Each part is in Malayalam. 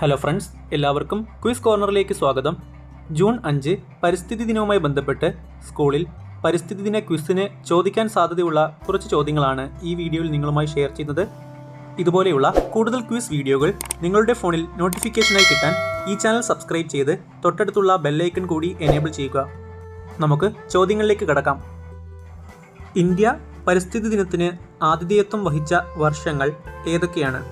ഹലോ ഫ്രണ്ട്സ് എല്ലാവർക്കും ക്വിസ് കോർണറിലേക്ക് സ്വാഗതം. ജൂൺ അഞ്ച് പരിസ്ഥിതി ദിനവുമായി ബന്ധപ്പെട്ട് സ്കൂളിൽ പരിസ്ഥിതി ദിന ക്വിസിന് ചോദിക്കാൻ സാധ്യതയുള്ള കുറച്ച് ചോദ്യങ്ങളാണ് ഈ വീഡിയോയിൽ നിങ്ങളുമായി ഷെയർ ചെയ്യുന്നത്. ഇതുപോലെയുള്ള കൂടുതൽ ക്വിസ് വീഡിയോകൾ നിങ്ങളുടെ ഫോണിൽ നോട്ടിഫിക്കേഷനായി കിട്ടാൻ ഈ ചാനൽ സബ്സ്ക്രൈബ് ചെയ്ത് തൊട്ടടുത്തുള്ള ബെല്ലൈക്കൺ കൂടി എനേബിൾ ചെയ്യുക. നമുക്ക് ചോദ്യങ്ങളിലേക്ക് കടക്കാം. ഇന്ത്യ പരിസ്ഥിതി ദിനത്തിന് ആതിഥേയത്വം വഹിച്ച വർഷങ്ങൾ ഏതൊക്കെയാണ്?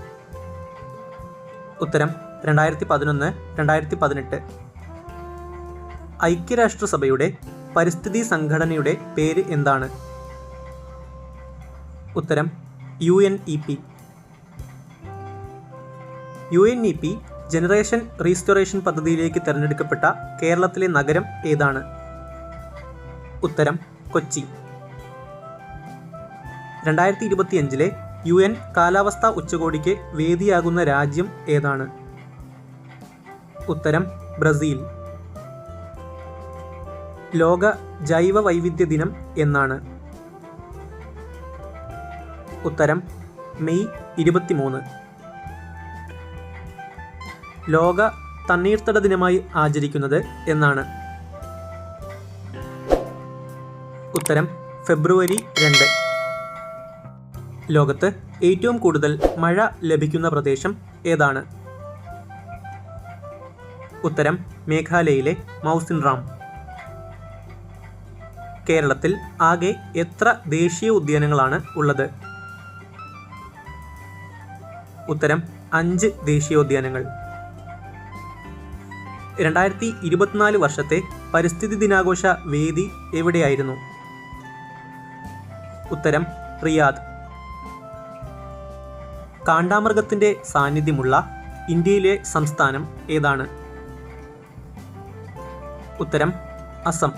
ഉത്തരം രണ്ടായിരത്തി പതിനൊന്ന് രണ്ടായിരത്തി പതിനെട്ട് ഐക്യരാഷ്ട്രസഭയുടെ പരിസ്ഥിതി സംഘടനയുടെ പേര് എന്താണ്? ഉത്തരം U N E P U N E P generation restoration പദ്ധതിയിലേക്ക് തിരഞ്ഞെടുക്കപ്പെട്ട കേരളത്തിലെ നഗരം ഏതാണ്? ഉത്തരം കൊച്ചി. രണ്ടായിരത്തി ഇരുപത്തിയഞ്ചിലെ യു എൻ കാലാവസ്ഥാ ഉച്ചകോടിക്ക് വേദിയാകുന്ന രാജ്യം ഏതാണ്? ഉത്തരം ബ്രസീൽ. ലോക ജൈവ വൈവിധ്യ ദിനം എന്നാണ്. ഉത്തരം മെയ് ഇരുപത്തിമൂന്ന്. ലോക തണ്ണീർത്തട ദിനമായി ആചരിക്കുന്നത് എന്നാണ്. ഉത്തരം ഫെബ്രുവരി രണ്ട്. ലോകത്ത് ഏറ്റവും കൂടുതൽ മഴ ലഭിക്കുന്ന പ്രദേശം ഏതാണ്? ഉത്തരം മേഘാലയയിലെ മൗസിൻ റാം കേരളത്തിൽ ആകെ എത്ര ദേശീയ ഉദ്യാനങ്ങളാണ് ഉള്ളത്? ഉത്തരം അഞ്ച് ദേശീയോദ്യാനങ്ങൾ രണ്ടായിരത്തി ഇരുപത്തിനാല് വർഷത്തെ പരിസ്ഥിതി ദിനാഘോഷ വേദി എവിടെയായിരുന്നു? ഉത്തരം റിയാദ്. കാണ്ടാമൃഗത്തിന്റെ സാന്നിധ്യമുള്ള ഇന്ത്യയിലെ സംസ്ഥാനം ഏതാണ്? ഉത്തരം അസം.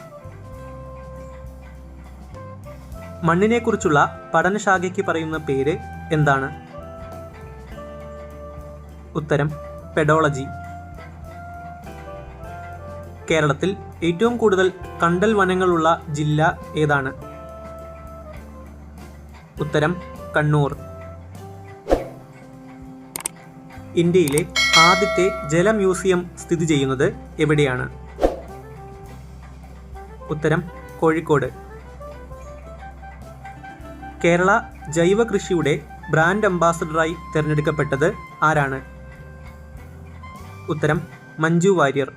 മണ്ണിനെക്കുറിച്ചുള്ള പഠനശാഖയ്ക്ക് പറയുന്ന പേര് എന്താണ്? ഉത്തരം പെഡോളജി. കേരളത്തിൽ ഏറ്റവും കൂടുതൽ കണ്ടൽ വനങ്ങളുള്ള ജില്ല ഏതാണ്? ഉത്തരം കണ്ണൂർ. ഇന്ത്യയിലെ ആദ്യത്തെ ജല മ്യൂസിയം സ്ഥിതി ചെയ്യുന്നത് എവിടെയാണ്? ഉത്തരം കോഴിക്കോട്. കേരള ജൈവ കൃഷിയുടെ ബ്രാൻഡ് അംബാസഡറായി തിരഞ്ഞെടുക്കപ്പെട്ടത് ആരാണ്? ഉത്തരം മഞ്ജു വാര്യർ.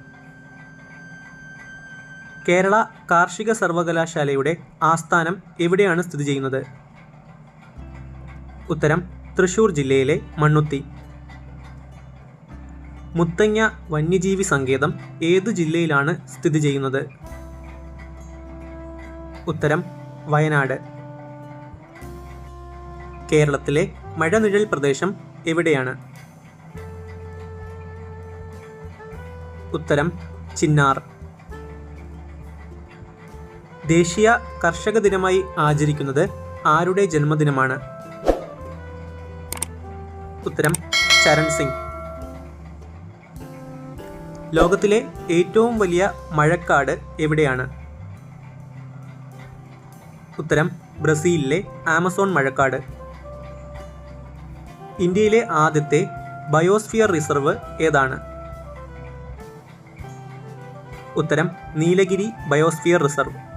കേരള കാർഷിക സർവകലാശാലയുടെ ആസ്ഥാനം എവിടെയാണ് സ്ഥിതി ചെയ്യുന്നത്? ഉത്തരം തൃശൂർ ജില്ലയിലെ മണ്ണുത്തി. മുത്തങ്ങ വന്യജീവി സങ്കേതം ഏത് ജില്ലയിലാണ് സ്ഥിതി ചെയ്യുന്നത്? ഉത്തരം വയനാട്. കേരളത്തിലെ മഴനിഴൽ പ്രദേശം എവിടെയാണ്? ഉത്തരം ചിന്നാർ. ദേശീയ കർഷക ദിനമായി ആചരിക്കുന്നത് ആരുടെ ജന്മദിനമാണ്? ഉത്തരം ചരൺ സിംഗ്. ലോകത്തിലെ ഏറ്റവും വലിയ മഴക്കാട് എവിടെയാണ്? ഉത്തരം ബ്രസീലിലെ ആമസോൺ മഴക്കാട്. ഇന്ത്യയിലെ ആദ്യത്തെ ബയോസ്ഫിയർ റിസർവ് ഏതാണ്? ഉത്തരം നീലഗിരി ബയോസ്ഫിയർ റിസർവ്.